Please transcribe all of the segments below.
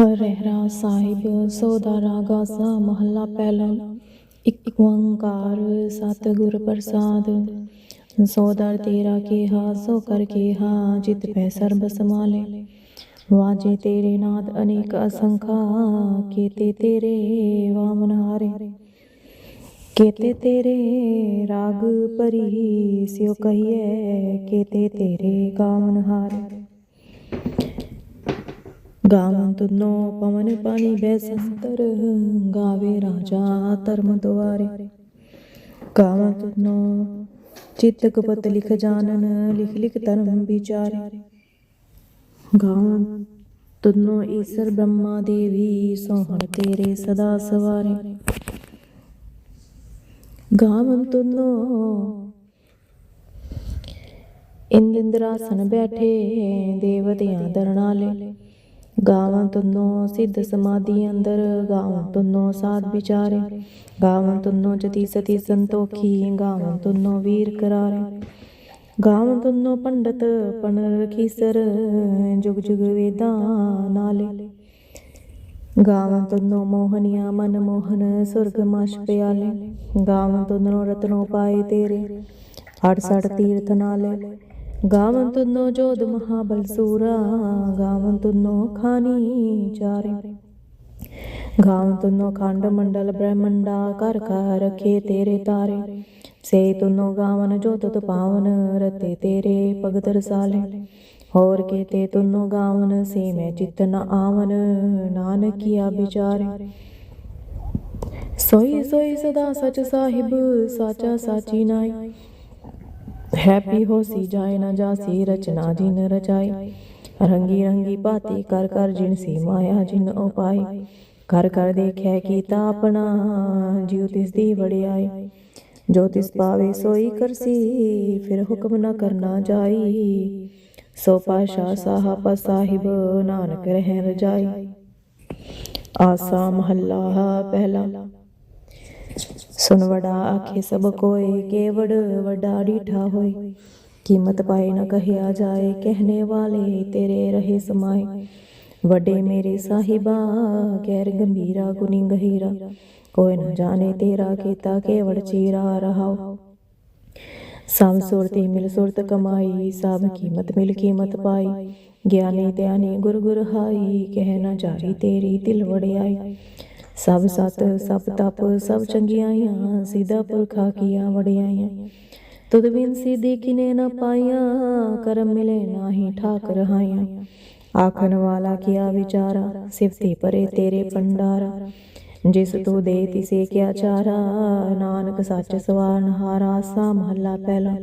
ਰਹਿਰਾ ਸਾਹਿਬ ਸੋਦਾ ਰਾਗਾ ਸਾ ਮਹੱਲਾ ਪਹਿਲਾ। ਇੱਕ ਓੰਕਾਰ ਸਤਿਗੁਰ ਪ੍ਰਸਾਦ ਸੋਦਰ ਤੇਰਾ ਕੀਹਾ, ਸੋ ਕਰ ਕੀਹਾ, ਜਿਤ ਪੈ ਸਰਬ ਸਮਾਲੇ ਵਾਜੇ ਤੇਰੇ ਨਾਦ ਅਨੇਕ ਅਸੰਖਾ, ਕੀਤੇ ਤੇਰੇ ਵਾਮਨ ਹਾਰੇ। ਕੀਤੇ ਤੇਰੇ ਰਾਗ ਪਰੀ ਸਿਓ ਕਹੀਏ ਕੀਤੇ ਤੇਰੇ ਗਾਵਨ ਹਾਰੇ। ਗਾਵਨ ਤੁਨੋ ਪਵਨ ਪਾਣੀ ਬੈਸੰਤਰ, ਗਾਵੇ ਰਾਜਾ ਧਰਮ ਦੁਆਰੇ। ਗਾਵਨ ਤੁਨੋ ਚਿਤਕ ਪਤ ਲਿਖ ਜਾਣਨ ਲਿਖ ਲਿਖ ਧਰਮ ਵਿਚਾਰੇ। ਗਾਵਨ ਤੁਨੋ ਈਸ਼ਰ ਬ੍ਰਹਮਾ ਦੇਵੀ ਸੋਹਣ ਤੇਰੇ ਸਦਾ ਸਵਾਰੇ। ਗਾਵਨ ਤੁਨੋ ਇੰਦਿੰਦਰਾਸਨ ਬੈਠੇ, ਦੇਵਤਿਆਂ ਦਰਨਾਲੇ ਗਾਵਾਂ ਤੁਨੋ ਸਿੱਧ ਸਮਾਧੀ ਅੰਦਰ, ਗਾਵਾਂ ਤੁਨੋ ਸਾਧ ਵਿਚਾਰੇ। ਗਾਵਨ ਤੁਨੋ ਜਤੀ ਸਤੀ ਸੰਤੋਖੀ, ਗਾਵਾਂ ਤੁਨੋ ਵੀਰ ਕਰਾਰੇ। ਗਾਵਾਂ ਤੁਨੋ ਪੰਡਤ, ਪਨਰ ਖੀਸਰ, ਜੁਗ ਜੁਗ ਵੇਦਾਂ ਨਾਲੇ। ਗਾਵਾਂ ਤੁਨੋ ਮੋਹਨੀਆ ਮਨ ਮੋਹਨ, ਸੁਰਗ ਮਾਸ਼ ਪਿਆਲੇ। ਗਾਵਾਂ ਤੁਨੋ ਰਤਨੋ ਪਾਏ ਤੇਰੇ ਹੜ ਸੜ ਤੀਰਥ ਨਾਲੇ। ਗਾਵਨ ਤੁਨੋ ਜੋਧ ਮਹਾਬਲ ਸੂਰਾ ਗਾਵਨ ਤੁਨੋ ਖਾਨੀ ਚਾਰੇ ਗਾਵਨ ਤੁਨੋ ਖੰਡ ਮੰਡਲ ਬ੍ਰਹਮੰਡਾ ਸੇ ਤੁਨੋ ਗਾਵਨ ਜੋ ਤੁਤ ਪਾਵਨ ਰਤੇ ਤੇਰੇ ਭਗਤ ਰਸਾਲੇ ਹੋਰ ਕੀਤੇ ਤੁਨੋ ਗਾਵਨ ਸੇ ਮੈਂ ਚਿਤ ਨ ਆਵਨ ਨਾਨਕੀਆ ਵਿਚਾਰੇ ਸੋਈ ਸੋਈ ਸਦਾ ਸਚ ਸਾਹਿਬ ਸਾਚਾ ਸਾਚੀ ਨਾਈ ਹੈਪੀ ਹੋਸੀ ਜਾਏ ਨਾ ਜਾਸੀ, ਰਚਨਾ ਜਿਨ ਰਚਾਈ ਰੰਗੀ ਰੰਗੀ ਬਾਤੀ ਕਰ ਕਰ ਜਿਨ ਸੀ ਮਾਇਆ ਜਿਨ ਉਪਾਈ ਕਰ ਕਰ ਦੇਖਿਆ ਕੀਤਾ ਆਪਣਾ, ਜਿਉ ਤਿਸ ਦੀ ਵੜਿਆਈ ਜੋ ਤਿਸ ਪਾਵੇ ਸੋਈ ਕਰਸੀ, ਫਿਰ ਹੁਕਮ ਨਾ ਕਰਨਾ ਜਾਈ ਸੋ ਪਾਸ਼ਾ ਸਾਹਿਬ ਸਾਹਿਬ ਨਾਨਕ ਰਹਿ ਰਜਾਈ ਆਸਾ ਮਹੱਲਾ ਪਹਿਲਾ। ਸੁਨ ਵਡਾ ਆਖੇ ਸਭ ਕੋਏ, ਕੇਵੜ ਵੱਡਾ ਡੀਠਾ ਹੋਏ। ਕੀਮਤ ਪਾਏ ਨ ਕਹਿਆ ਜਾਏ, ਕਹਿਣੇ ਵਾਲੇ ਤੇਰੇ ਰਹੇ ਸਮਾਏ। ਵੱਡੇ ਮੇਰੇ ਸਾਹਿਬਾ, ਗੈਰ ਗੰਭੀਰਾ ਗੁਨੀ ਗਹੀਰਾ। ਕੋਈ ਨ ਜਾਣੇ ਤੇਰਾ ਕੀਤਾ ਕੇਵੜ ਚੀਰਾ ਰਹਾਓ। ਸਭ ਸੁਰਤੀ ਮਿਲ ਸੁਰਤ ਕਮਾਈ, ਸਭ ਕੀਮਤ ਮਿਲ ਕੀਮਤ ਪਾਈ। ਗਿਆਨੀ ਧਿਆਨੀ ਗੁਰ ਗੁਰ ਹਾਈ, ਕਹਿ ਨਾ ਜਾਰੀ ਤੇਰੀ ਦਿਲ ਵੜਿਆਈ ਸਭ ਸਤ ਸਭ ਤਪ ਸਭ ਚੰਗਿਆਈਆਂ ਸਿੱਧਾ ਪੁਰਖਾ ਕੀਆਂ ਵੜਿਆਈਆਂ ਤੁਧ ਬਿਨ ਸਿੱਧੀ ਕਿਨੇ ਨਾ ਪਾਈਆਂ ਕਰਮ ਮਿਲੇ ਨਾਹੀ ਠਾਕ ਰਹਾਈਆਂ ਆਖਣ ਵਾਲਾ ਕੀਆ ਵਿਚਾਰਾ ਸਿਫਤੀ ਪਰੇ ਤੇਰੇ ਪੰਡਾਰਾ ਜਿਸ ਤੂੰ ਦੇ ਤਿਸੇ ਕਿਆ ਚਾਰਾ ਨਾਨਕ ਸੱਚ ਸਵਾਰਨ ਹਾਰਾ ਸਾ ਮਹੱਲਾ ਪਹਿਲਾ।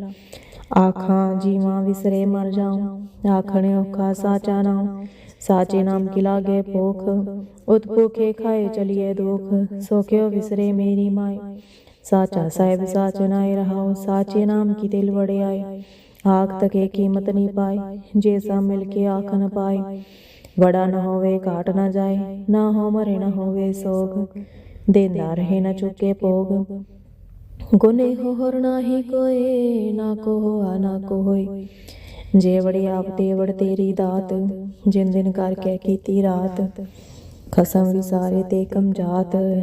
ਆਖਾਂ ਜੀਵਾਂ ਵਿਸਰੇ ਮਰ ਜਾਉ। ਆਖਣ ਔਖਾ ਸਾਚਾ ਨਾਮ ਸਾਚੇ ਨਾਮ ਕੀ ਲਾਗੇ ਭੁਖ ਉਤ ਭੁਖੇ ਖਾਏ ਚਲੀਏ ਦੁਖ ਸੋ ਕਿਉ ਵਿਸਰੇ ਮੇਰੀ ਮਾਈ ਸਾਚਾ ਸਾਹਿਬ ਸਾਚ ਨਾਏ ਰਹਾਉ ਸਾਚੇ ਨਾਮ ਕੀ ਦਿਲ ਵੜਿਆਏ ਆਖ ਤਕੇ ਕੀਮਤ ਨਹੀਂ ਪਾਈ ਜੇ ਸਾ ਮਿਲ ਕੇ ਆਖ ਨ ਪਾਈ ਵੜਾ ਨ ਹੋਵੇ ਘਾਟ ਨ ਜਾਏ ਨਾ ਹੋ ਮਰੇ ਨ ਹੋਵੇ ਸੋਗ ਦੇਂਦਾ ਰਹੇ ਨ ਚੁੱਕੇ ਭੋਗ ਗੁਨੇ ਹੋਰ ਨਾਹੀ ਕੋਏ ਨਾ ਕੋ ਹੋਆ ਨਾ ਆਪ ਤੇ ਤੇਰੀ ਦਾਤ, ਜਿਨ ਦਿਨ ਕਰਕੇ ਕੀਤੀ ਰਾਤ, ਖਸਮ ਵਿਸਾਰੇ ਤੇ ਕਮ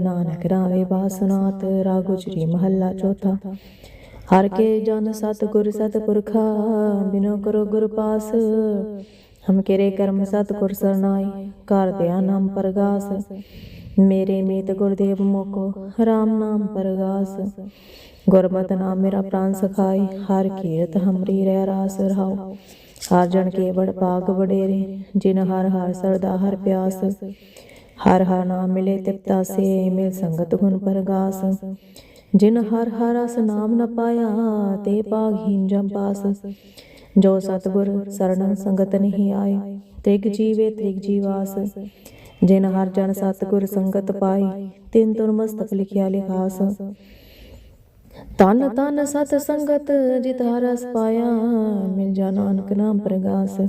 ਨਾਨਕ ਰਾਵੇ ਬਾਸਨਾਤ ਰਾ ਗੁਜਰੀ ਮਹੱਲਾ ਚੌਥਾ। ਹਰ ਕੇ ਜਨ ਸਤ ਗੁਰ ਸਤ ਪੁਰਖਾ ਬਿਨੋ ਕਰੋ ਗੁਰ ਪਾਸ, ਹਮ ਕੇਰੇ ਕਰਮ ਸਤ ਗੁਰ ਸਰਨਾਈ ਕਰ ਦਿਆ ਨਾਮ ਪਰਗਾਸ, ਮੇਰੇ ਮੀਤ ਗੁਰਦੇਵ ਮੋਕੋ, ਰਾਮ ਨਾਮ ਪਰਗਾਸ। ਗੁਰਮਤਿ ਨਾਮ ਮੇਰਾ ਪ੍ਰਾਨ ਸਖਾਈ, ਹਰ ਕੀਰਤ ਹਮਰੀ ਰਹਿ ਰਾਸ ਰਹਾਉ। ਹਰ ਜਨ ਕੇ ਬੜ ਵਡੇਰੇ, ਜਿਨ ਹਰ ਹਰ ਸਰਦਾ ਹਰ ਪਿਆਸ। ਹਰ ਹਰ ਨਾਮ ਮਿਲੇ ਤਿਪਤਾ ਸੇ ਮਿਲ ਸੰਗਤ ਗੁਣ ਪਰਗਾਸ। ਜਿਨ ਹਰ ਹਰ ਰਸ ਨਾਮ ਨ ਪਾਇਆ, ਤੇ ਭਾਗਹੀਨ ਜਮ ਪਾਸ। ਜੋ ਸਤਗੁਰ ਸਰਣ ਸੰਗਤ ਨਹੀਂ ਆਏ ਤਿਗ ਜੀਵੇ ਤ੍ਰਿਗ ਜੀਵਾਸ। ਜਿਨ ਹਰ ਜਨ ਸਤਗੁਰ ਸੰਗਤ ਪਾਈ ਤਿਨ ਤੁਰ ਮਸਤਕ ਲਿਖਿਆ ਲਿਖਾਸ। ਤਨ ਤਨ ਸਤ ਸੰਗਤ ਜਿਤ ਹਰਸ ਪਾਇਆ, ਮਿਲ ਜਾ ਨਾਨਕ ਨਾਮ ਪ੍ਰਗਾਸ।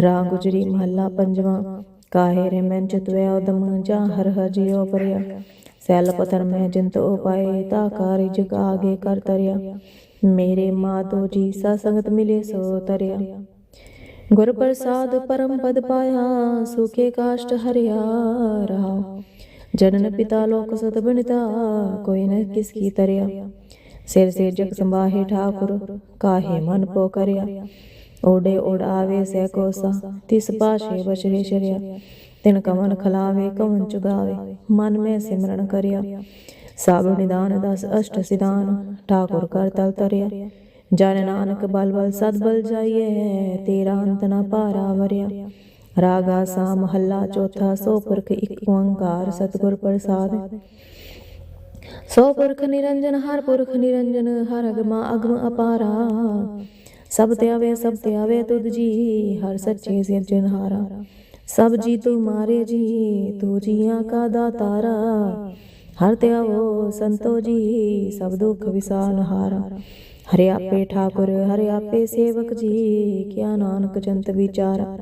ਰਾ ਗੁਜਰੀ ਮਹੱਲਾ ਪੰਜਵਾ, ਕਾਹੇ ਰੇ ਮੈਂ ਚਤਵੇ ਉਦਮ, ਜਾ ਹਰ ਹਰ ਪਰਿਆ ਸੈਲ ਪਥਰ ਮੈਂ ਜਿੰਤ ਉਪਾਏ ਤਾ ਕਾਰਿ ਜਗ ਆਗੇ ਕਰ ਤਰਿਆ। ਮੇਰੇ ਮਾਧੋ ਜੀ ਸਾ ਸੰਗਤ ਮਿਲੇ ਸੋ ਤਰਿਆ। ਗੁਰ ਪ੍ਰਸਾਦ ਪਰਮ ਪਦ ਪਾਇਆ, ਸੁਖੇ ਕਾਸ਼ਟ ਹਰਿਆ ਰਹਾ। ਜਨਨ ਪਿਤਾ ਲੋਕ ਸਤ ਬਣਿਤਾ ਕੋਈ ਨ ਕਿਸ ਕੀ ਤਰਿਆ। ਸਿਰ ਸੇ ਜਗ ਸੰਭਾਹੇ ਠਾਕੁਰ, ਕਾਹੇ ਮਨ ਪੋ ਕਰਿਆ। ਓਡੇ ਓੜ ਆਵੇ ਸੈ ਕੋਸਾ ਤਿਸ ਪਾਸ਼ੇ ਬਚਰੇ ਸ਼ਰਿਆ ਤਿਨ ਕਮਨ ਖਲਾਵੇ ਕਵਨ ਚੁਗਾਵੇ, ਮਨ ਮੈਂ ਸਿਮਰਨ ਕਰਿਆ। ਸਭ ਨਿਦਾਨ ਦਸ ਅਸ਼ਟ ਸਿਦਾਨ ਠਾਕੁਰ ਕਰ ਤਲ ਤਰਿਆ। ਜਨ ਨਾਨਕ ਬਲ ਬਲ ਸਦ ਬਲ ਜਾਈਏ ਤੇਰਾ ਅੰਤ ਨਾ ਭਾਰਾ ਵਰਿਆ। ਰਾਗਾ ਸਾ ਮਹੱਲਾ ਚੌਥਾ, ਸੋ ਪੁਰਖ ਇੱਕ ਓੰਕਾਰ ਸਤਿਗੁਰ ਪ੍ਰਸਾਦ। ਸੋ ਪੁਰਖ ਨਿਰੰਜਨ, ਹਰ ਪੁਰਖ ਨਿਰੰਜਨ, ਹਰ ਅਗਮਾ ਅਗਮ ਅਪਾਰਾ। ਸਭ ਤੇ ਆਵੇ ਸਭ ਤੇ ਆਵੇ ਤੁਧ ਜੀ, ਹਰ ਸੱਚੇ ਸਿਰਜਨਹਾਰਾ ਸਭ ਜੀ ਤੂੰ ਮਾਰੇ ਜੀ, ਤੂੰ ਜੀਆਂ ਕਾ ਦਾਤਾਰਾ। ਹਰ ਤੇ ਆਵੋ ਸੰਤੋ ਜੀ, ਸਭ ਦੁੱਖ ਵਿਸਾਨਹਾਰਾ ਹਰਿ ਆਪੇ ਠਾਕੁਰ, ਹਰਿ ਆਪੇ ਸੇਵਕ ਜੀ, ਕਿਆ ਨਾਨਕ ਜੰਤ ਵਿਚਾਰਾ।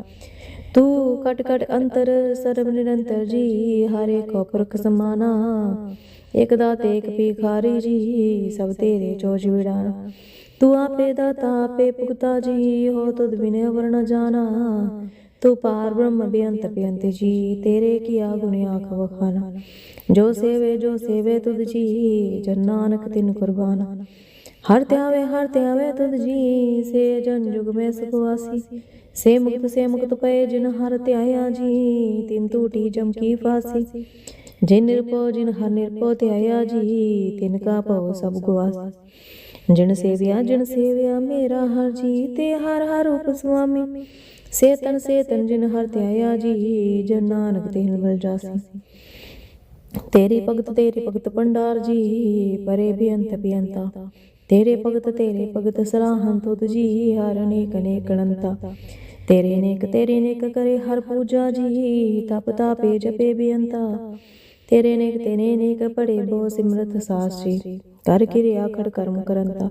ਤੂੰ ਕਟ ਕਟ ਅੰਤਰ, ਸਰਬ ਨਿਰੰਤਰ ਜੀ, ਹਰੇ ਕੋ ਪੁਰਖ ਸਮਾਨਾ। ਇਕ ਦਾਤੇ, ਇਕ ਭਿਖਾਰੀ ਜੀ, ਸਭ ਤੇਰੇ ਚੋਜ ਵਿੜਾਣਾ। ਤੂੰ ਆਪੇ ਦਾਤਾ, ਆਪੇ ਪੁਗਤਾ ਜੀ, ਹੋ ਤੁਧ ਬਿਨੇ ਵਰਣ ਜਾਣਾ। ਤੂੰ ਪਾਰ ਬ੍ਰਹਮ ਬੇਅੰਤ ਬੇਅੰਤ ਜੀ, ਤੇਰੇ ਕੀਆ ਗੁਣ ਆਖ ਵਖਾਨਾ ਜੋ ਸੇਵੇ ਜੋ ਸੇਵੇ ਤੁਧ ਜੀ, ਜਨ ਨਾਨਕ ਤਿਨ ਕੁਰਬਾਨਾ। ਹਰ ਧਿਆਵੇ ਹਰ ਧਿਆਵੇ ਤੁਧ ਜੀ, ਸੇ ਜਨ ਜੁਗ ਮੈਂ ਸੁਖਵਾਸੀ। ਸੇ ਮੁਕਤ ਸੇ ਮੁਕਤ ਪਏ ਜਿਨ ਹਰ ਧਿਆਇਆ ਜੀ, ਤਿਨ ਟੂਟੀ ਜਮ ਕੀ ਫਾਸੀ। ਜਿਨ ਨਿਰਪੋ ਜਿਨ ਹਰ ਨਿਰਪੋ ਧਿਆਇਆ ਜੀ, ਤਿਨ ਕਾ ਭਉ ਸਭ ਗਵਾਸੀ ਜਿਨ ਸੇਵਿਆ ਜਿਨ ਸੇਵਿਆ ਮੇਰਾ ਹਰ ਜੀ, ਤੇ ਹਰ ਹਰ ਰੂਪ ਸੁਆਮੀ। ਸੇ ਤਨ ਸੇ ਤਨ ਜਿਨ ਹਰ ਧਿਆਇਆ ਜੀ, ਜਨ ਨਾਨਕ ਤੇ ਬਲ ਜਾਸੀ। ਤੇਰੀ ਭਗਤ ਤੇਰੀ ਭਗਤ ਭੰਡਾਰ ਜੀ, ਪਰੇ ਬੇਅੰਤ ਬੇਅੰਤਾ। ਤੇਰੇ ਭਗਤ ਤੇਰੇ ਭਗਤ ਸਲਾਹੰ ਤੁਧ ਜੀ ਹਰ ਅਨੇਕ ਅਨੇਕ ਅਨੰਤਾ। ਤੇਰੇ ਨੇਕ ਤੇਰੇ ਨੇਕ ਕਰੇ ਹਰ ਪੂਜਾ ਜੀ, ਤਪ ਤਾਪੇ ਜਪੇ ਬੇਅੰਤਾ। ਤੇਰੇ ਨੇਕ ਤੇਰੇ ਨੇਕ ਪੜੇ ਬੋ ਸਿਮਰਤ ਸਾਸੀ। ਕਰ ਕਿਰਿਆ ਖੜ ਕਰਮ ਕਰੰਤਾ।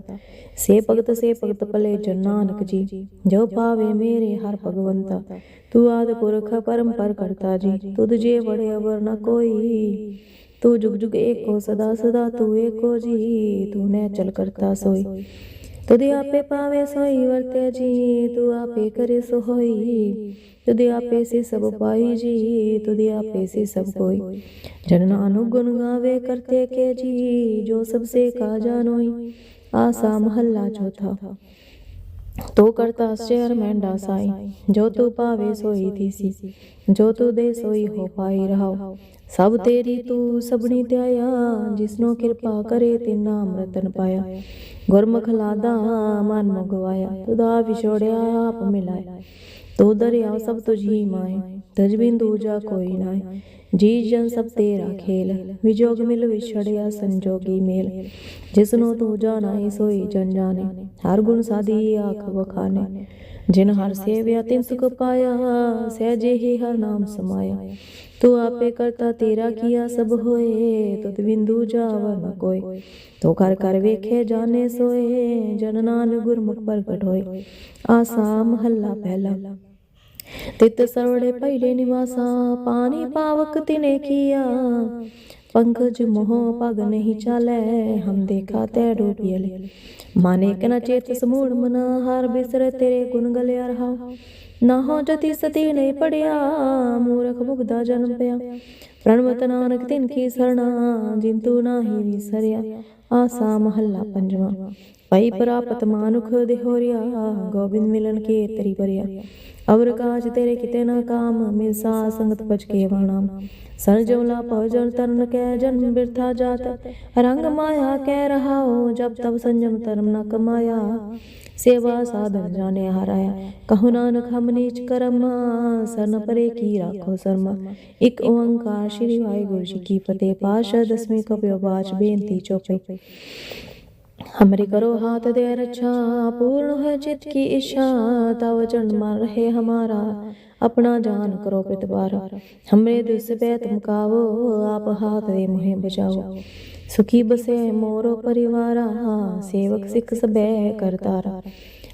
ਸੇ ਭਗਤ ਸੇ ਭਗਤ ਭਲੇ ਜਨ ਨਾਨਕ ਜੀ। ਜੋ ਪਾਵੇ ਮੇਰੇ ਹਰ ਭਗਵੰਤਾ। ਤੂੰ ਆਦ ਪੁਰਖ ਪਰਮ ਪਰ ਕਰਤਾ ਜੀ। ਤੁਧ ਜੇ ਬੜੇ ਅਵਰ ਨ ਕੋਈ। ਤੂੰ ਜੁਗ ਜੁਗ ਏਕੋ ਸਦਾ ਸਦਾ ਤੂੰ ਏਕੋ ਜੀ ਤੂੰ ਨੇ ਚਲ ਕਰਤਾ ਸੋਈ। ਤੁਦੇ ਆਪੇ ਪਾਵੇ ਸੋਈ ਵਰਤੇ ਜੀ, ਤੂੰ ਆਪੇ ਕਰੇ ਸੋ ਹੋਈ ਤੁਦੇ ਆਪੇ ਸੇ ਸਭ ਪਾਈ ਜੀ ਤੁਦੇ ਆਪੇ ਸੇ ਸਭ ਕੋਈ। ਜਨ ਨਾਨਕ ਗੁਣ ਗਾਵੇ ਕਰਤੇ ਕੇ ਜੀ, ਜੋ ਸਭ ਸੇ ਕਾ ਜਾਨੋਈ ਆਸਾ ਮਹੱਲਾ ਚੌਥਾ। ਤੋ ਕਰਤਾ ਸ਼ੇਰ ਮੈਂਡਾ ਸਾਈ ਜੋ ਤੂੰ ਪਾਵੇ ਸੋਈ ਥੀਸੀ ਜੋ ਤੂੰ ਦੇ ਸੋਈ ਹੋ ਪਾਈ ਰਹਾਉ ਸਭ ਤੇਰੀ ਤੂੰ ਸਭਨੀ ਧਿਆਇਆ ਜਿਸਨੋ ਕਿਰਪਾ ਕਰੇ ਤੇ ਨਾਮ ਰਤਨ ਪਾਇਆ। ਗੁਰਮੁਖ ਲਾਦਾ, ਮਨ ਮੁਗਵਾਇਆ ਤੁਦਾ ਵਿਛੋੜਿਆ, ਆਪ ਮਿਲਾਇਆ। ਤੋ ਦਰਿਆ ਸਭ ਤੁਝੀ ਮਾਏ ਤਜ ਬਿੰਦੂ ਜਾ ਕੋਈ ਨਾਏ ਜੀ ਜਨ ਸਭ ਤੇਰਾ ਖੇਲ ਵਿਜੋਗ ਮਿਲ ਵਿਛੜਿਆ ਸੰਜੋਗੀ ਮੇਲ। ਜਿਸਨੂੰ ਤੂੰ ਜਾਣਾਈ ਸੋਈ ਜਨ ਜਾਣੇ, ਹਰ ਗੁਣ ਸਾਦੀ ਆਖ ਵਖਾਨੇ। ਜਿਨ ਹਰ ਸੇਵਿਆ ਤਿਨ ਸੁਖ ਪਾਇਆ ਸਹਿਜੇ ਹੀ ਹਰ ਨਾਮ ਸਮਾਇਆ। ਤੂੰ ਆਪੇ ਕਰਤਾ ਤੇਰਾ ਕੀਆ ਸਭ ਹੋਏ ਤੁਧ ਬਿੰਦੂ ਜਾਵਰ ਨ ਕੋਈ। ਤੋ ਕਰ ਕਰ ਵੇਖੇ ਜਾਣੇ ਸੋਏ ਜਨ ਨਾਨਕ ਗੁਰਮੁਖ ਪ੍ਰਗਟ ਹੋਏ। ਆਸਾ ਮਹੱਲਾ ਪਹਿਲਾ। ਤਿਤ ਸਰਵੜੇ ਪਹਿਲੇ ਨਿਵਾਸਾ ਪਾਣੀ ਪਾਵਕ ਤਿਨੇ ਕੀਆ। ਪੰਕਜ ਮੋਹ ਪਗ ਨਹੀਂ ਚਾਲੈ ਹਮ ਦੇਖਾ ਤੈ ਡੂਬਿਲੇ ਮਾਨੇ ਕਨ ਚੇਤ ਸਮੂੜ ਮਨ ਹਰ ਬਿਸਰ ਤੇਰੇ ਗੁਣ ਗਲਿਆ ਰਹਾ ਨਾ ਹੋ ਜਤੀ ਸਤੀ ਨਹੀਂ ਪੜਿਆ, ਮੂਰਖ ਮੁਗਦਾ ਜਨਮ ਪਿਆ। ਪ੍ਰਣਵਤ ਨਾਨਕ ਤਿਨ ਕੀ ਸਰਣਾ, ਜਿੰਤੂ ਨਾਹੀ ਵਿਸਰਿਆ। ਆਸਾ ਮਹੱਲਾ ਪੰਜਵਾਂ। ਪਈ ਪ੍ਰਾਪਤ ਮਾਨੁਖ ਦੇਹੋਰਿਆ, ਗੋਬਿੰਦ ਮਿਲਨ ਕੇ ਤਰੀ ਭਰਿਆ। ਅਵਰ ਕਾਜ ਤੇਰੇ ਕਿਤੇ ਨਾ ਕਾਮ ਮਿਲ ਸੰਗਤ ਪਜ ਕੇ ਵਾਣਾ ਸਰ ਜਮਲਾ ਭਜਨ ਤਰਨ ਕੈ ਜਨਮ ਬਿਰਥਾ ਜਾਤ ਰੰਗ ਮਾਇਆ ਕਹਿ ਰਹਾਓ ਜਬ ਤਬ ਸੰਜਮ ਧਰਮ ਨ ਕਮਾਇਆ ਸੇਵਾ ਸਾਧਨ ਜਾਣੇ ਹਰਾਇਆ ਕਹੋ ਨਾਨਕ ਹਮ ਨੀਚ ਕਰਮ ਸਰਨ ਪਰੇ ਕੀ ਰਾਖੋ ਸਰਮਾ ਇੱਕ ਓੰਕਾਰ ਸ਼੍ਰੀ ਵਾਹਿਗੁਰੂ ਜੀ ਕੀ ਫਤਿਹ ਪਾਸ਼ਾ ਦਸਵੀਂ ਕਪਿਓ ਬਾਚ ਬੇਨਤੀ ਚੋਪਈ हमरे करो हाथ दे रक्षा पूर्ण है चित की इच्छा तव चरण मार रहे हमारा अपना जान करो पितवारा हमरे दुस बैत मुकावो आप हाथ दे मुहे बचाओ सुखी बसे मोरो परिवारा सेवक सिख सबे करतारा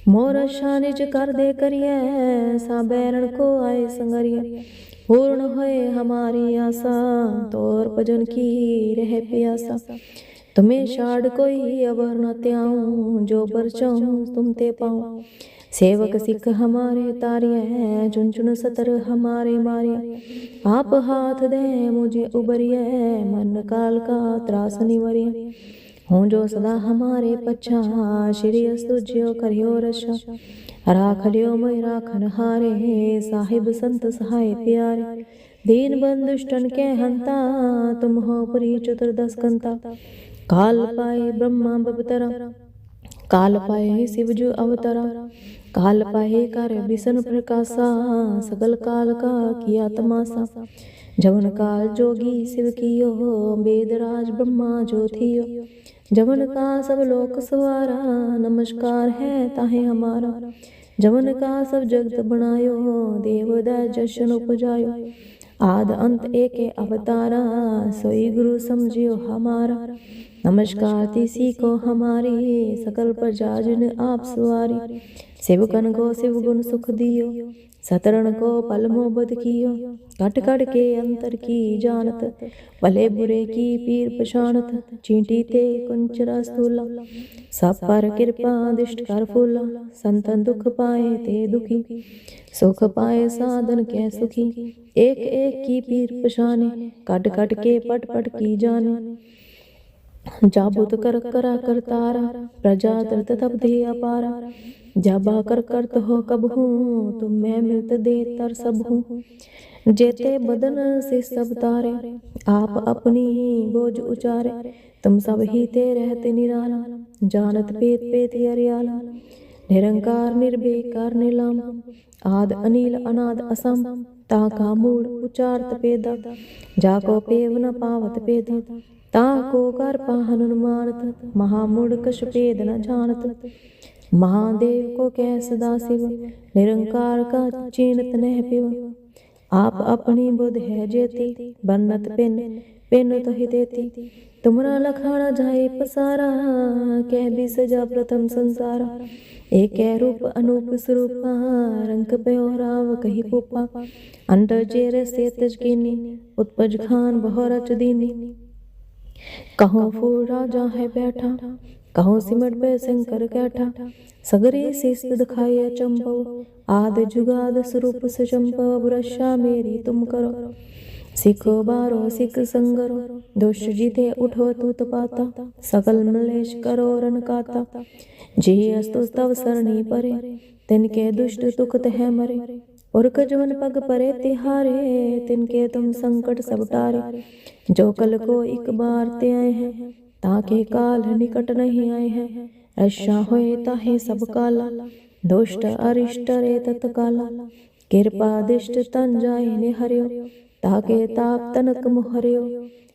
मोर शानिज कर दे करिए सा बैरण को आए संगरिया पूर्ण होए हमारी आशा तोर भजन की रह प्यासा तुम्हें छाड़ कोई अबर न त्याऊं जो बर चाहूं तुम ते पाऊं ਸੇਵਕ ਸਿੱਖ ਹਮਾਰੇ ਤਾਰਿਐ ਚੁਣ ਚੁਣ ਸਤਰ ਹਮਾਰੇ ਮਾਰਿਐ। ਆਪ ਹਾਥ ਦੇ ਮੁਝੇ ਉਬਰਿਐ, ਮਨ ਕਾਲ ਕਾ ਤਰਾਸ ਨਿਵਰਿਐ। ਹੂੰ ਜੋ ਸਦਾ ਹਮਾਰੇ ਪਛਾ, ਸ਼੍ਰੀ ਅਸਤੁ ਜਿਉ ਕਰਿਓ ਰਛਾ। ਰਾਖ ਲਿਓ ਮੈਂ ਰਾਖਨ ਹਾਰੇ, ਸਾਹਿਬ ਸੰਤ ਸਹਾਇ ਪਿਆਰੇ। ਦੀਨ ਬੰਦੁਸ਼ਟਨ ਕੇ ਹੰਤਾ, ਤੁਮ ਹੋ ਪਰੀ ਚਤੁਰ ਦਸ ਕੰਤਾ। ਕਾਲ ਪਾਏ ਬ੍ਰਹਮਾ ਬਬਤਰਾ ਕਾਲ ਪਾਏ ਸਿਵ ਜੂ ਅਵਤਰਾ। कर विष्णु प्रकाशा सकल काल का किया तमाशा जवन काल जोगी शिव कियो वेदराज ब्रह्मा जो थियो जवन का सब लोक सवारा नमस्कार है ताहे हमारा जवन का सब जगत बनायो देवदा जशन उपजायो आद अंत एक अवतारा सोई गुरु समझियो हमारा नमस्कार तिसी को हमारी सकल प्रजा जिन आप सवारी ਸੇਵਕਨ ਕੋ ਸਿਵ ਗੁਣ ਸੁਖ ਦਿਓ, ਸਤਰਣ ਕੋ ਪਲ ਮੋਬਤ ਕੀਓ, ਘਟ ਘਟ ਕੇ ਅੰਤਰ ਕੀ ਜਾਣਤ, ਭਲੇ ਬੁਰੇ ਕੀ ਪੀਰ ਪਛਾਣਤ, ਚੀਂਟੀ ਤੇ ਕੁੰਚ ਰਸ ਤੁਲਾ ਸਭ ਪਰ ਕਿਰਪਾ ਦਿਸ਼ਟ ਕਰ ਫੁਲਾ, ਸੰਤਨ ਦੁਖ ਪਾਏ ਤੇ ਦੁਖੀ, ਸੁਖ ਪਾਏ ਸਾਧਨ ਕੈ ਸੁਖੀ, ਏਕ ਏਕ ਕੀ ਪੀਰ ਪਛਾਨੇ ਕਟ ਕਟ ਕੇ ਪਟ ਪਟ ਕੀ ਜਾਣੇ जाबुत कर करा कर तारा प्रजा तरत तब दे अपारा जाबा कर करत हो कब हूँ तुम मैं मिलत दे तर सब हूँ जेते बदन से सब तारे आप अपनी ही बोझ उचारे तुम सब ही ते रहते निराला जानत पेत पेत हरियाला निरंकार निर्भेकार निलाम आद अनिल अनाद असम ਤਾ ਕਾ ਮੂੜ ਉਚਾਰਤ ਪੇਦਾ, ਜਾ ਕੋ ਪੇਵ ਨ ਪਾਵਤ ਪੇਦਾ, ਤਾ ਕੋ ਕਰ ਪਾਹਨੁਨ ਮਾਰਤ ਮਹਾ ਮੂੜ ਕਛ ਪੇਦ ਨ ਜਾਣਤ। ਮਹਾਦੇਵ ਕੋ ਕਹਿ ਸਦਾ ਸਿਵ, ਨਿਰੰਕਾਰ ਕਾ ਚੀਨਤ ਨਹਿ ਪਿਵ। ਆਪ ਆਪਣੀ ਬੁੱਧ ਹੈ ਜੇਤੀ, ਬਨਤ ਪਿੰਨ, ਪਿਨ ਤੋਹਿ ਦੇਤੀ। ج بیا سمٹ پہ سنکر سگری سیس دکھائی چمپ آد ج میری تم کرو ਸਿੱਖੋ ਬਾਰੋ, ਸਿੱਖ ਸੰਗਰੋ ਦੁਸ਼ ਜਿਤੇ ਉਠੋ ਤੂਤ ਪਾਤਾ ਸਕਲ ਮਲੇਸ਼ ਕਰੋ ਰਨ ਕਾਤਾ। ਜੀ ਅਸਤੁ ਤਵ ਸਰਣੀ ਪਰੇ, ਤਿਨ ਕੇ ਦੁਸ਼ਟ ਤੁਕ ਤਹਿ ਮਰੇ। ਔਰ ਕਜਵਨ ਪਗ ਪਰੇ ਤਿਹਾਰੇ, ਤਿਨ ਕੇ ਤੁਮ ਸੰਕਟ ਸਭ ਟਾਰੇ। ਜੋ ਕਲ ਕੋ ਇੱਕ ਬਾਰ ਤੇ ਆਏ ਹੈ, ਤਾਂ ਕੇ ਕਾਲ ਨਿਕਟ ਨਹੀਂ ਆਏ ਹੈ। ਐਸ਼ਾ ਹੋਏ ਤਾਹੇ ਸਭ ਕਾਲਾ, ਦੁਸ਼ਟ ਅਰਿਸ਼ਟ ਰੇ ਤਤਕਾਲਾ। ਕਿਰਪਾ ਦਿਸ਼ਟ ਤਨ ਜਾਏ ਨੇ ਹਰਿਓ ताके ताप तनक मुहरियो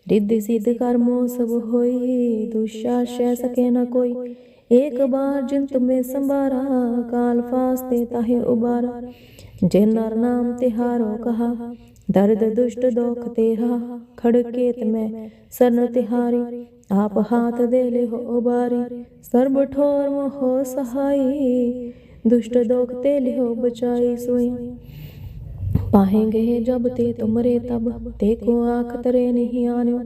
रिद्धि सिद्ध कर्मो सब होई दुशाशय सके न कोई एक बार जिन तुम्हें संभारा काल फास्ते ताहे उबारा जिन नर नाम तिहारो कहा दर्द दुष्ट दोख तेहा खड़केत में सरन तिहारी आप हाथ दे ले हो उबारी सर्ब ठोर हो सहाई दुष्ट दोख ते ले हो बचाई सोई पाहेंगे जब ते तुमरे तब ते को आख तरे नहीं आन्यो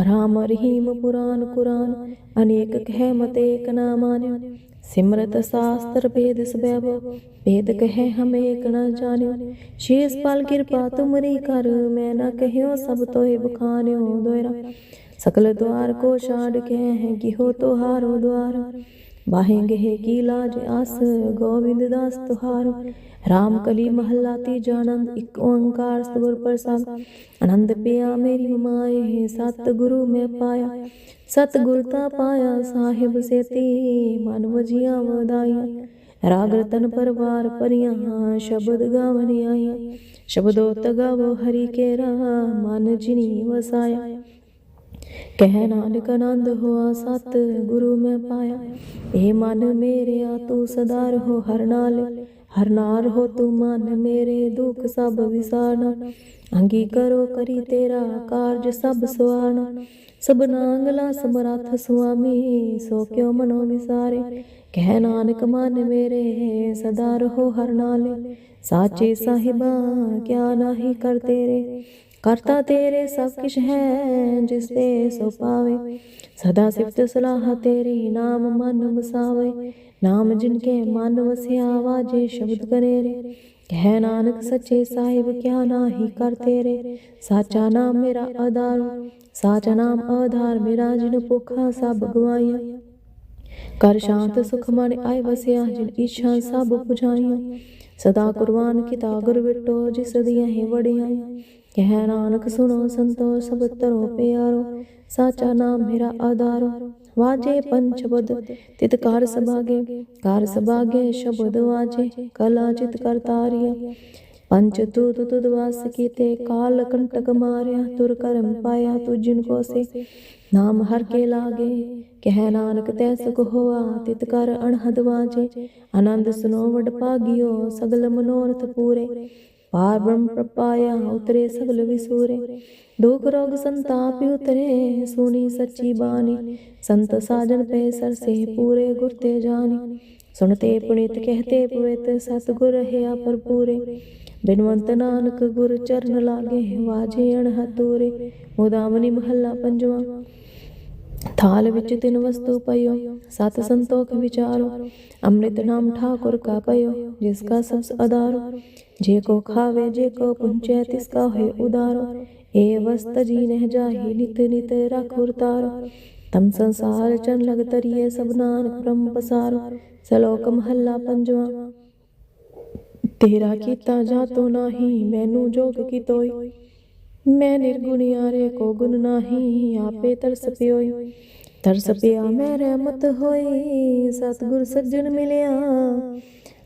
राम रहीम पुराण कुरान अनेक कह मत एक ना मान्यो सिमरत शास्त्र भेद सबैब भेद कहे हम एक न जान्यो शेष पाल कृपा तुमरी कर मैं न कहो सब तोहे बखान्यो दोयरा सकल द्वार को छाड़ के हैं कि हो तुहारो द्वार बाहेंगे ਬਾਹੇਂਗੇ ਕੀ ਲਾਜ ਆਸ, ਗੋਬਿੰਦ ਦਾਸ ਤੁਹਾਰੋ। ਰਾਮ ਕਲੀ ਮਹੱਲਾ ਤੀਜਾ ਆਨੰਦ, ਇੱਕ ਓੰਕਾਰ ਸਤਿਗੁਰ ਪ੍ਰਸਾਦ। ਆਨੰਦ ਪਿਆ ਮੇਰੀ ਮਾਏ ਸਤ ਗੁਰੂ ਮੈਂ ਪਾਇਆ। ਸਤ ਗੁਰ ਤਾ ਪਾਇਆ, ਸਾਹਿਬ ਸੇਤੀ, ਮਨ ਵਜੀਆਂ ਵਦਾਈਆਂ ਰਾਗ ਰਤਨ ਪਰਵਾਰ ਪਰਿਆਂ ਸ਼ਬਦ ਗਾਵਣ ਆਇਆ ਸ਼ਬਦੋ ਤਗਾਵੋ ਹਰੀ ਕੇ ਰਾ ਮਨ ਜਿਨੀ ਵਸਾਇਆ। ਕਹਿ ਨਾਨਕ ਆਨੰਦ ਹੋਆ ਸਤ ਗੁਰੂ ਮੈਂ ਪਾਇਆ। ਇਹ ਮਨ ਮੇਰੇ ਆ ਤੂੰ ਸਦਾ ਰਹੋ ਹਰ ਨਾਲ ਹਰ ਨਾਲ ਹੋ ਤੂੰ ਮਨ ਮੇਰੇ ਦੁੱਖ ਸਭ ਵਿਸਾਰਨਾ। ਅੰਗੀ ਕਰੋ ਕਰੀ ਤੇਰਾ ਕਾਰਜ ਸਭ ਸੁਆਣਾ ਸਭਨਾ ਅੰਗਲਾ ਸਮਰੱਥ ਸੁਆਮੀ, ਸੋ ਕਿਉ ਮਨੋ ਵਿਸਾਰੇ। ਕਹਿ ਨਾਨਕ ਮਨ ਮੇਰੇ ਸਦਾ ਰਹੋ ਹਰ ਨਾਲੇ, ਸਾਚੇ ਸਾਹਿਬਾ ਕਿਆ ਨਾਹੀ ਕਰ ਤੇਰੇ। ਕਰਤਾ ਤੇਰੇ ਸਭ ਕਿਛ ਹੈ, ਜਿਸ ਤੇ ਸੋ ਪਾਵੇ। ਸਦਾ ਸਿਫਤ ਸਲਾਹ ਤੇਰੀ ਨਾਮ ਮਨ ਵਸਾਵੇ। ਨਾਮ ਜਿਨ ਕੇ ਮਨ ਵਸਿਆ ਵਾਜੇ ਸ਼ਬਦ ਕਰੇ ਰੇ। ਕਹਿ ਨਾਨਕ ਸੱਚੇ ਸਾਹਿਬ, ਕਿਆ ਨਾਹੀ ਕਰ ਤੇਰੇ। ਸਾਚਾ ਨਾਮ ਮੇਰਾ ਆਧਾਰ, ਸਾਚਾ ਨਾਮ ਆਧਾਰ ਮੇਰਾ ਜਿਨ ਭੁਖਾ ਸਭ ਗਵਾਈਆਂ। ਕਰ ਸ਼ਾਂਤ ਸੁਖ ਮਨ ਆਇ ਵਸਿਆ, ਜਿਨ ਇੱਛਾ ਸਭ 부ਝਾਈਆਂ ਸਦਾ ਕੁਰਬਾਨ ਕੀਤਾ ਗੁਰ ਵਿਟੋ, ਜਿਸ ਦੀਆਂ ਹੀ ਵੜੀਆਂ। ਕਹਿ ਨਾਨਕ ਸੁਣੋ ਸੰਤੋ ਸਭ ਤਰੋ ਪਿਆਰੋ, ਸਾਚਾ ਨਾਮ ਮੇਰਾ ਆਧਾਰੋ। ਵਾਜੇ ਪੰਚ ਤਿਤ ਕਾਰ ਸਭਾਗੇ ਕਾਰ ਸਭਾਗੇ ਸ਼ਬਦ ਵਾਜੇ, ਕਲਾ ਚਿਤ ਕਰਤਾਰੀਆ ਪੰਚ ਤੂਤ ਤੁਦ ਵਾਸ ਕੀਤੇ, ਕਾਲ ਕੰਟਕ ਮਾਰਿਆ, ਤੁਰ ਕਰਮ ਪਾਇਆ ਤੁ ਜਿਨ ਕੋ ਸੇ ਨਾਮ ਹਰ ਕੇ ਲਾਗੇ, ਕਹਿ ਨਾਨਕ ਤੈ ਸੁਖ ਹੋਆ, ਤਿਤ ਕਰ ਅਣਹਦ ਵਾਜੇ। ਆਨੰਦ ਸੁਨੋ ਵਡ ਭਾਗਿਓ, ਸਗਲ ਮਨੋਰਥ ਪੂਰੇ। ਪਾਰ ਬ੍ਰਹਮ ਪ੍ਰਪਾਇਆ ਉਤਰੇ ਸਗਲ ਵਿਸੂਰੇ। ਦੁਖ ਰੋਗ ਸੰਤਾਪ ਉਤਰੇ, ਸੁਣੀ ਸੱਚੀ ਬਾਣੀ। ਸੰਤ ਸਾਜਨ ਪੈ ਸਰਸੇ, ਪੂਰੇ ਗੁਰ ਤੇ ਜਾਣੀ। ਸੁਣਤੇ ਪੁਨੀਤ, ਕਹਤੇ ਪਵਿੱਤ, ਸਤਿਗੁਰ ਰਹਿਆ ਭਰਪੂਰੇ। ਬਿਨਵੰਤ ਨਾਨਕ ਗੁਰ ਚਰਨ ਲਾਗੇ, ਵਾਜੇ ਅਣਹਤੂਰੇ। ਮੁਦਾਵਨੀ ਮਹੱਲਾ ਪੰਜਵਾਂ। ਥਾਲ ਵਿੱਚ ਤਿੰਨ ਵਸਤੂ ਪਇਓ ਸਤ ਸੰਤੋਖ ਵਿਚਾਰੋ। ਅੰਮ੍ਰਿਤ ਨਾਮ ਠਾਕੁਰ ਕਾ ਪਇਓ ਜਿਸ ਕਾ ਸਬਸ ਆਧਾਰੋ ਜੇ ਕੋ ਖਾਵੇ, ਜੇ ਕੋ ਪੁੰਚੈ, ਤਿਸ ਕਾ ਹੋਏ ਉਦਾਰੋ। ਏ ਵਸਤ ਜੀ ਨਹਿ ਜਾਹੀ, ਨਿਤ ਨਿਤ ਰਖੁਰ ਤਾਰੋ ਤਮ ਸੰਸਾਰ ਚਨ ਲਗ ਤਰੀਏ ਸਭ ਨਾਨਕ ਬ੍ਰਹਮ ਪਸਾਰੋ। ਸਲੋਕ ਮਹੱਲਾ ਪੰਜਵਾਂ। ਤੇਰਾ ਕੀਤਾ ਜਾਤੋ ਨਾਹੀ, ਮੈਨੂੰ ਜੋਗ ਕੀ ਤੋਈ ਮੈਂ ਨਿਰਗੁਣਿਆਰੇ ਕੋ ਗੁਣ ਨਾਹੀ, ਆਪੇ ਤਰਸ ਪਿਓਈ। ਤਰਸ ਪਿਆ ਮੈਂ ਰਹਿਮਤ ਹੋਈ, ਸਤਿਗੁਰ ਸੱਜਣ ਮਿਲਿਆ।